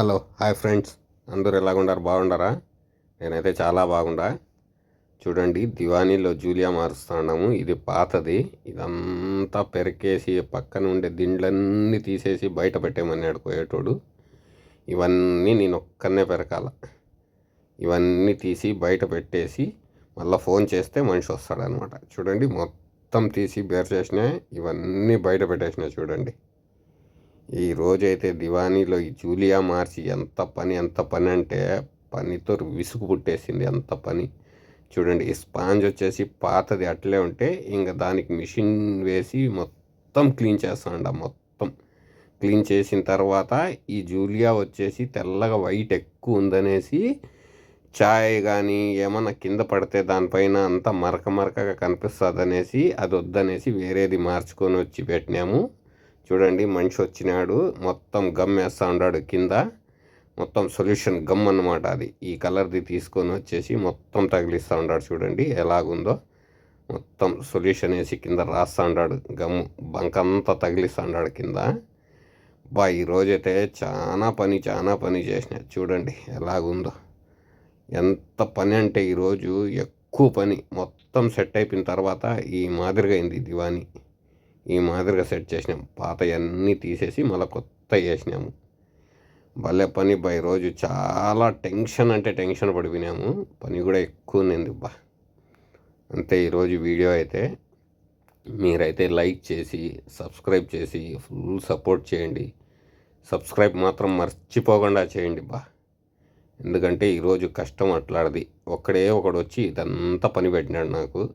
Hello hi friends. అందరూ ఎలాగుండారు? బాగుండారా? నేనైతే చాలా బాగుండా. చూడండి దివానీలో జూలియా మారుస్తున్నాము ఇది పాతది. ఇదంతా పెరికేసి పక్కన ఉండే దిండ్లన్నీ తీసేసి బయట పెట్టేమన్నాడు పోయేటోడు. ఇవన్నీ నేను ఒక్కనే పెరకాల. ఇవన్నీ తీసి బయట పెట్టేసి మళ్ళీ ఫోన్ చేస్తే మనిషి వస్తాడనమాట చూడండి మొత్తం తీసి బేర్ చేసినా ఇవన్నీ బయట పెట్టేసినాయి చూడండి. ఈ రోజైతే దివానీలో ఈ జూలియా మార్చి ఎంత పని ఎంత పని అంటే పనితో విసుగు పుట్టేసింది ఎంత పని. చూడండి ఈ స్పాంజ్ వచ్చేసి పాతది అట్లే ఉంటే ఇంకా దానికి మిషన్ వేసి మొత్తం క్లీన్ చేస్తాండ మొత్తం. క్లీన్ చేసిన తర్వాత ఈ జూలియా వచ్చేసి తెల్లగా వైట్ ఎక్కువ ఉందనేసి చాయ్ కానీ ఏమన్నా కింద పడితే దానిపైన అంతా మరక మరకగా కనిపిస్తుంది అనేసి అది వద్దనేసి వేరేది మార్చుకొని వచ్చి పెట్టినాము. చూడండి మనిషి వచ్చినాడు మొత్తం గమ్ వేస్తూ ఉన్నాడు కింద. మొత్తం సొల్యూషన్ గమ్ అన్నమాట అది. ఈ కలర్ది తీసుకొని వచ్చేసి మొత్తం తగిలిస్తూ ఉన్నాడు చూడండి ఎలాగుందో. మొత్తం సొల్యూషన్ వేసి కింద రాస్తూ ఉన్నాడు గమ్ బంకంతా తగిలిస్తూ ఉన్నాడు కింద. బా ఈరోజైతే చాలా పని చాలా పని చేసిన. చూడండి ఎలాగుందో. ఎంత పని అంటే ఈరోజు ఎక్కువ పని. మొత్తం సెట్ అయిపోయిన తర్వాత ఈ మాదిరిగా అయింది దివానీ. ఈ మాదిరిగా సెట్ చేసినాం. పాత అన్నీ తీసేసి మళ్ళీ కొత్త చేసినాము. భలే పని బై రోజు చాలా టెన్షన్ అంటే టెన్షన్ పడిపోయినాము. పని కూడా ఎక్కువ ఉంది బా. అంతే ఈరోజు వీడియో అయితే. మీరైతే లైక్ చేసి సబ్స్క్రైబ్ చేసి ఫుల్ సపోర్ట్ చేయండి. సబ్స్క్రైబ్ మాత్రం మర్చిపోకుండా చేయండి బా. ఎందుకంటే ఈరోజు కష్టం అట్లాడది. ఒక్కడే ఒకడు వచ్చి ఇదంతా పని పెట్టినాడు నాకు.